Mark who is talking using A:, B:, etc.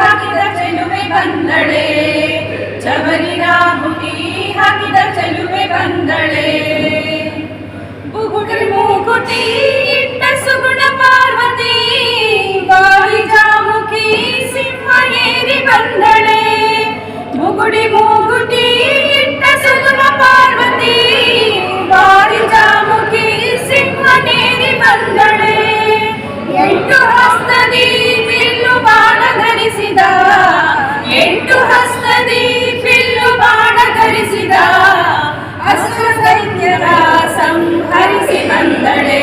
A: ಹಾಕಿದ ಚೆಲುವೆ ಬಂದಳೆ ಚಬರಿ ರಾಹುಲಿ ಹಾಕಿದ ಚೆಲುವೆ ಬಂದಳೆ ಬುಗುಡಿ ಮೂಗುಟಿ ಇಟ್ಟ ಸುಗುಣ ಪಾರ್ವತಿ ಬಾಯಿ ಜಾಮುಖಿ ಸಿಂಹ ಏರಿ ಬಂದಳೆ ಬುಗುಡಿ ಮೂಗುಟಿ ಇಟ್ಟ ಸುಗುಣ ಪಾರ್ವತಿ ಬಾಯಿ ಜಾಮುಖಿ ಸಿಂಹ ಏರಿ ಬಂದಳೆ ಎಂಟು ಎಂಟು ಹಸ್ತದಿ ಬಿಲ್ಲು ಬಾಣ ಧರಿಸಿದ ಅಸುರ ಸೈನ್ಯರ ಸಂಹರಿಸಿ ಬಂದಳೆ.